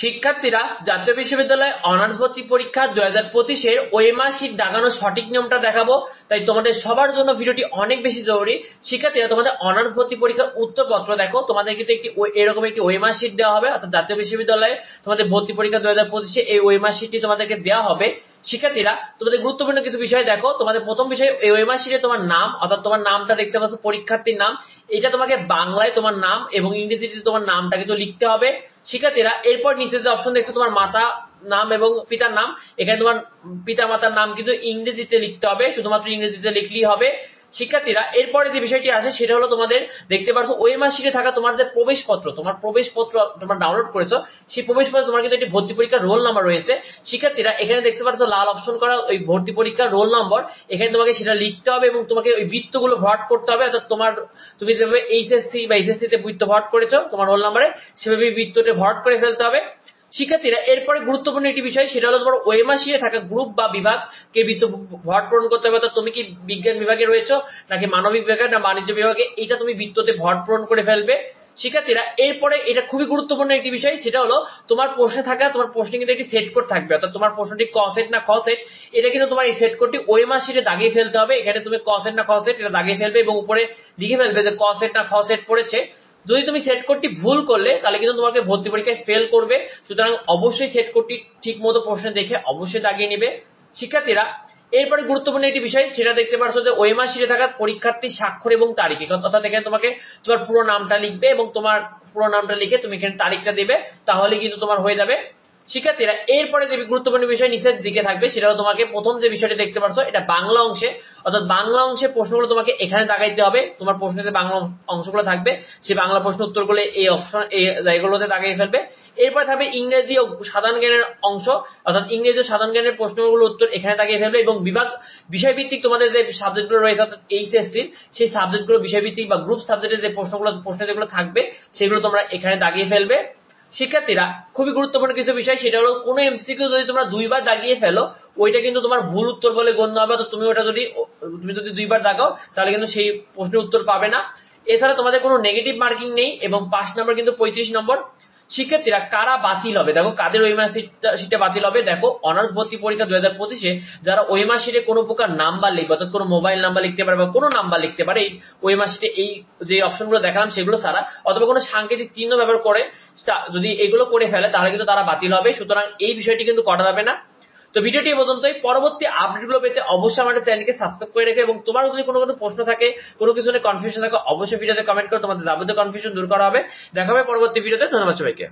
শিক্ষার্থীরা জাতীয় বিশ্ববিদ্যালয়ে অনার্স ভর্তি পরীক্ষা দু হাজার পঁচিশের ওয়েমার শিট দাগানোর সঠিক নিয়মটা দেখাবো। তাই তোমাদের সবার জন্য ভিডিওটি অনেক বেশি জরুরি। শিক্ষার্থীরা তোমাদের অনার্স ভর্তি পরীক্ষার উত্তরপত্র দেখো। তোমাদের কিন্তু একটি এরকম একটি ওয়েমার শিট দেওয়া হবে, অর্থাৎ জাতীয় বিশ্ববিদ্যালয়ে তোমাদের ভর্তি পরীক্ষা দু হাজার পঁচিশে এই ওয়েমার শিটটি তোমাদেরকে দেওয়া হবে। শিক্ষার্থীরা তোমাদের গুরুত্বপূর্ণ কিছু বিষয় দেখো। তোমাদের প্রথম বিষয়, এই ওয়েমার শিটে তোমার নাম, অর্থাৎ তোমার নামটা দেখতে পাচ্ছ, পরীক্ষার্থীর নাম। এটা তোমাকে বাংলায় তোমার নাম এবং ইংরেজিতে তোমার নামটা কিন্তু লিখতে হবে। শিক্ষার্থীরা, এরপর নিচে যে অপশন দেখছ, তোমার মাতা নাম এবং পিতার নাম। এখানে তোমার পিতা মাতার নাম কিন্তু ইংরেজিতে লিখতে হবে, শুধুমাত্র ইংরেজিতে লিখলেই হবে। শিক্ষার্থীরা, এরপরে যে বিষয়টি আছে সেটা হলো তোমাদের দেখতে পাচ্ছ ওয়েমার শিটে থাকা তোমার যে প্রবেশপত্র, তোমার প্রবেশপত্র তোমরা ডাউনলোড করেছ, সেই প্রবেশপত্র তোমার কিন্তু একটি ভর্তি পরীক্ষার রোল নাম্বার রয়েছে। শিক্ষার্থীরা, এখানে দেখতে পাচ্ছ লাল অপশন করা ওই ভর্তি পরীক্ষার রোল নম্বর এখানে তোমাকে সেটা লিখতে হবে এবং তোমাকে ওই বৃত্তগুলো ভরাট করতে হবে, অর্থাৎ তোমার, তুমি যেভাবে এইচএসসি বা এইচএসসি তে বৃত্ত ভরাট করেছ, তোমার রোল নাম্বারে সেভাবে বৃত্তটা ভরাট করে ফেলতে হবে। শিক্ষার্থীরা এরপরে গুরুত্বপূর্ণ একটি বিষয়, সেটা হলো তোমার ওয়েমাসিয়ে থাকা গ্রুপ বা বিভাগকে বৃত্ত ভরাট পূরণ করতে হবে তুমি কি বিজ্ঞান বিভাগে রয়েছো, নাকি মানবিক বিভাগে, না বাণিজ্য বিভাগে, এটা তুমি বৃত্ততে ভরাট পূরণ করে ফেলবে। শিক্ষার্থীরা এরপরে এটা খুবই গুরুত্বপূর্ণ একটি বিষয়, সেটা হলো তোমার প্রশ্নে থাকা, তোমার প্রশ্নে কিন্তু একটি সেট কোড থাকবে, অর্থাৎ তোমার প্রশ্নটি ক সেট না খ সেট এটা কিন্তু তোমার এই সেট কোডটি ওই মাসিটে দাগিয়ে ফেলতে হবে, এখানে তুমি ক সেট না খ সেট এটা দাগিয়ে ফেলবে এবং উপরে লিখে ফেলবে যে ক সেট না খ সেট পড়েছে। যদি তুমি সেট কোডটি ভুল করলে, তাহলে কিন্তু তোমাকে ভর্তি পরীক্ষায় ফেল করবে। সুতরাং অবশ্যই সেট কোডটি ঠিক মতো প্রশ্ন দেখে অবশ্যই দাগিয়ে নিবে। শিক্ষার্থীরা, এরপরে গুরুত্বপূর্ণ একটি বিষয়, সেটা দেখতে পারছ যে ওই মাসে থাকা পরীক্ষার্থী স্বাক্ষর এবং তারিখ। অর্থাৎ এখানে তোমাকে তোমার পুরো নামটা লিখবে এবং তোমার পুরো নামটা লিখে তুমি এখানে তারিখটা দেবে, তাহলে কিন্তু তোমার হয়ে যাবে। শিক্ষার্থীরা, এরপরে যে গুরুত্বপূর্ণ বিষয় নিচের দিকে থাকবে, সেটা হলো তোমাকে প্রথম যে বিষয়টি দেখতে পারছ, এটা বাংলা অংশে, অর্থাৎ বাংলা অংশে প্রশ্নগুলো তোমাকে এখানে দাগাইতে হবে। তোমার প্রশ্নে যে বাংলা অংশগুলো থাকবে সেই বাংলা প্রশ্ন উত্তরগুলো এই অপশন এই জায়গাগুলোতে দাগাই ফেলবে। এরপরে থাকবে ইংরেজি ও সাধারণ জ্ঞানের অংশ, অর্থাৎ ইংরেজি ও সাধারণ জ্ঞানের প্রশ্নগুলো উত্তর এখানে দাগিয়ে ফেলবে এবং বিভাগ, বিষয়ভিত্তিক তোমাদের যে সাবজেক্টগুলো রয়েছে, অর্থাৎ এইচএসসির সেই সাবজেক্টগুলো বিষয়ভিত্তিক বা গ্রুপ সাবজেক্টের যে প্রশ্নগুলো, প্রশ্ন যেগুলো থাকবে, সেগুলো তোমরা এখানে দাগিয়ে ফেলবে। শিক্ষার্থীরা খুবই গুরুত্বপূর্ণ কিছু বিষয়, সেটা হলো কোনো এমসিকিউ যদি তোমরা দুইবার দাগিয়ে ফেলো, ওইটা কিন্তু তোমার ভুল উত্তর বলে গণ্য হবে তো তুমি ওটা যদি, তুমি যদি দুইবার দাগাও, তাহলে কিন্তু সেই প্রশ্নের উত্তর পাবে না। এছাড়া তোমাদের কোনো নেগেটিভ মার্কিং নেই এবং পাঁচ নম্বর কিন্তু পঁয়ত্রিশ নম্বর শিক্ষার্থীরা কারা বাতিল হবে? দেখো, কাদের ওই মাস বাতিল হবে? দেখো, অনার্স ভর্তি পরীক্ষা দুই হাজার পঁচিশে যারা ওই মাসিটে কোন প্রকার নাম্বার লিখবে, অর্থাৎ কোনো মোবাইল নাম্বার লিখতে পারে বা কোনো নাম্বার লিখতে পারে ওই মাসিটে এই যে অপশনগুলো দেখালাম, সেগুলো ছাড়া অথবা কোনো সাংকেতিক চিহ্ন ব্যবহার করে যদি এগুলো করে ফেলে, তাহলে কিন্তু তারা বাতিল হবে। সুতরাং এই বিষয়টি কিন্তু করা যাবে না। তো ভিডিওটি এ পর্যন্তই। পরবর্তী আপডেটগুলো পেতে অবশ্যই আমাদের চ্যানেলকে সাবস্ক্রাইব করে রেখে এবং তোমার যদি কোনো কোনো প্রশ্ন থাকে, কোনো কিছু নিয়ে কনফিউশন থাকে, অবশ্যই ভিডিওতে কমেন্ট করে তোমাদের যাবতীয় কনফিউশন দূর করা হবে। দেখা হবে পরবর্তী ভিডিওতে ধন্যবাদ সবাইকে।